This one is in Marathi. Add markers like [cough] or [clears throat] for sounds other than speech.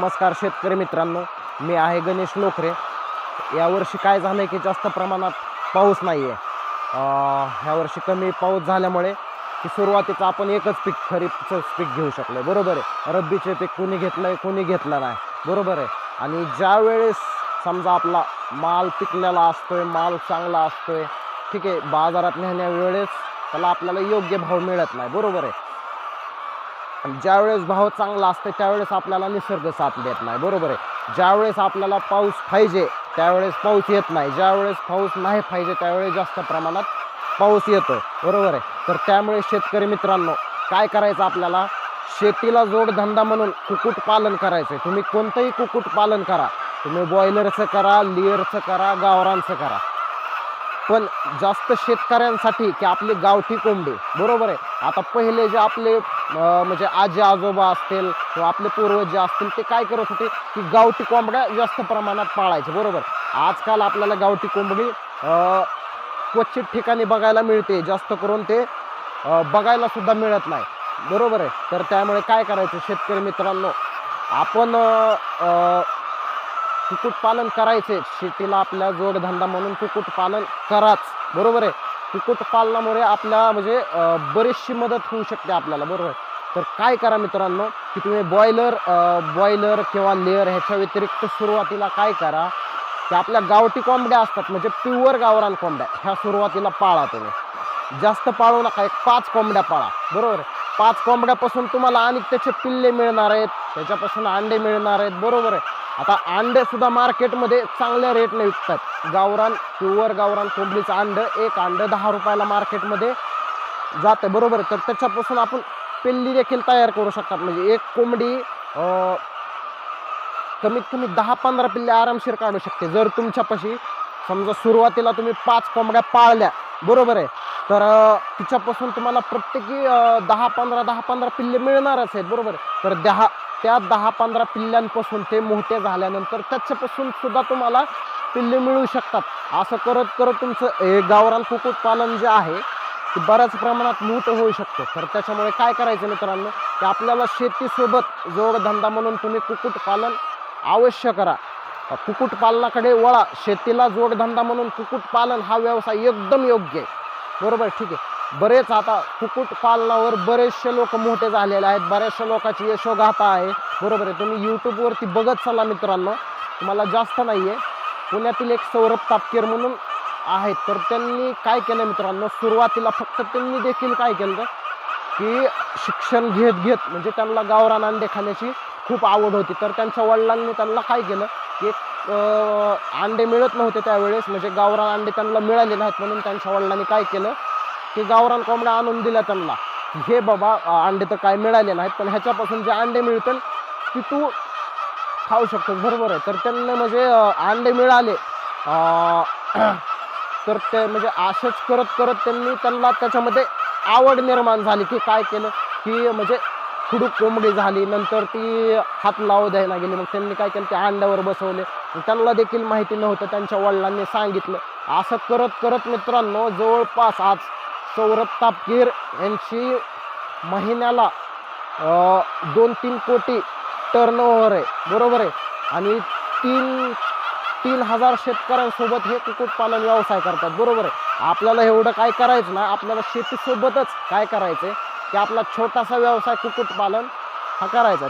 नमस्कार शेतकरी मित्रांनो मी आहे गणेश लोकरे. यावर्षी काय झालं आहे की जास्त प्रमाणात पाऊस नाही आहे ह्यावर्षी कमी पाऊस झाल्यामुळे की सुरुवातीचं आपण एकच पीक खरीपचं पीक घेऊ शकलो बरोबर आहे. रब्बीचे पीक कोणी घेतलं आहे कोणी घेतलं नाही. बरोबर आहे. आणि ज्या वेळेस समजा आपला माल पिकलेला असतोय माल चांगला असतोय ठीक आहे बाजारात नेहण्यावेळेस त्याला आपल्याला योग्य भाव मिळत नाही. बरोबर आहे. आणि ज्यावेळेस भाव चांगला असतो त्यावेळेस आपल्याला निसर्ग साथ देत नाही. बरोबर आहे? ज्यावेळेस आपल्याला पाऊस पाहिजे त्यावेळेस पाऊस येत नाही. ज्यावेळेस पाऊस नाही पाहिजे त्यावेळेस जास्त प्रमाणात पाऊस येतो बरोबर आहे? तर त्यामुळे शेतकरी मित्रांनो काय करायचं आपल्याला? शेतीला जोडधंदा म्हणून कुक्कुटपालन करायचं आहे तुम्ही कोणतंही कुक्कुटपालन करा. तुम्ही बॉयलरचं करा लिअरचं करा गावरांचं करा. पण जास्त शेतकऱ्यांसाठी की आपली गावठी कोंबडी बरोबर आहे? आता पहिले जे आपले म्हणजे आजी आजोबा असतील किंवा आपले पूर्वज जे असतील ते काय करत होते की गावठी कोंबड्या जास्त प्रमाणात पाळायचे बरोबर? आजकाल आपल्याला गावठी कोंबडी क्वचित ठिकाणी बघायला मिळते जास्त करून ते बघायला सुद्धा मिळत नाही बरोबर आहे? तर त्यामुळे काय करायचं शेतकरी मित्रांनो? आपण कुक्कुटपालन करायचे. शेतीला आपल्या जोडधंदा म्हणून कुक्कुटपालन कराच. बरोबर आहे? कुक्कुटपालनामुळे आपल्या म्हणजे बरीचशी मदत होऊ शकते आपल्याला. बरोबर आहे? तर काय करा मित्रांनो की तुम्ही बॉयलर बॉयलर किंवा लेअर ह्याच्या व्यतिरिक्त सुरुवातीला काय करा की आपल्या गावठी कोंबड्या असतात म्हणजे प्युअर गावरान कोंबड्या. ह्या सुरुवातीला पाळा तुम्ही. जास्त पाळू नका. एक पाच कोंबड्या पाळा. बरोबर आहे? पाच कोंबड्यापासून तुम्हाला आणि त्याचे पिल्ले मिळणार आहेत त्याच्यापासून अंडे मिळणार आहेत बरोबर आहे. आता अंडे सुद्धा मार्केटमध्ये चांगल्या रेटने विकतात. गावरान प्युअर गावरान कोंबडीचं अंड एक अंड दहा रुपयाला मार्केटमध्ये जाते बरोबर आहे. तर त्याच्यापासून आपण पिल्ली देखील तयार करू शकतात. म्हणजे एक कोंबडी कमीत कमी दहा पंधरा पिल्ले आरामशीर काढू शकते. जर तुमच्यापाशी समजा सुरुवातीला तुम्ही पाच कोंबड्या पाळल्या बरोबर आहे. तर तिच्यापासून तुम्हाला प्रत्येकी दहा पंधरा दहा पंधरा पिल्ले मिळणारच आहेत बरोबर? तर दहा त्या दहा पंधरा पिल्ल्यांपासून ते मोठे झाल्यानंतर त्याच्यापासून सुद्धा तुम्हाला पिल्ले मिळू शकतात. असं करत करत तुमचं हे गावरान कुक्कुटपालन जे आहे ते बऱ्याच प्रमाणात मोठं होऊ शकतं. तर त्याच्यामुळे काय करायचं मित्रांनो की आपल्याला शेतीसोबत जोडधंदा म्हणून तुम्ही कुक्कुटपालन अवश्य करा. कुक्कुटपालनाकडे वळा. शेतीला जोडधंदा म्हणून कुक्कुटपालन हा व्यवसाय एकदम योग्य आहे. बरोबर ठीक आहे. बरेच आता कुक्कुटपालनावर बरेचसे लोक मोठे झालेले आहेत. बऱ्याचशा लोकांची यशोगाथा आहे. बरोबर आहे. तुम्ही यूट्यूबवरती बघत चला मित्रांनो. तुम्हाला जास्त नाही आहे पुण्यातील एक सौरभ तापकीर म्हणून आहेत. तर त्यांनी काय केलं मित्रांनो? सुरुवातीला फक्त त्यांनी देखील काय केलं की शिक्षण घेत घेत म्हणजे त्यांना गावरान अंडे खाण्याची खूप आवड होती. तर त्यांच्या वडिलांनी त्यांना काय केलं? की एक अंडे मिळत नव्हते त्यावेळेस. म्हणजे गावरान अंडे त्यांना मिळाले नाहीत म्हणून त्यांच्या वडिलांनी काय केलं की गावरान कोंबड्या आणून दिल्या त्यांना. हे बाबा अंडे तर काय मिळाले नाहीत पण ह्याच्यापासून जे अंडे मिळतील ती तू खाऊ शकतोस. बरोबर आहे. तर त्यांना म्हणजे अंडे मिळाले. [clears throat] तर ते म्हणजे असंच करत करत त्यांनी त्यांना त्याच्यामध्ये आवड निर्माण झाली की काय केलं की म्हणजे खुडूक कोंबडी झाली नंतर ती हात लावू द्यायला गेली. मग त्यांनी काय केलं? ते अंड्यावर बसवले. त्यांना देखील माहिती नव्हतं त्यांच्या वडिलांनी सांगितलं. असं करत करत मित्रांनो जवळपास आज सौरभ तापकीर यांची महिन्याला दोन तीन कोटी टर्नओव्हर आहे. बरोबर आहे? आणि तीन तीन हजार शेतकऱ्यांसोबत हे कुक्कुटपालन व्यवसाय करतात. बरोबर आहे? आपल्याला एवढं काय करायचं ना? आपल्याला शेतीसोबतच काय करायचं आहे की आपला छोटासा व्यवसाय कुक्कुटपालन हा करायचा.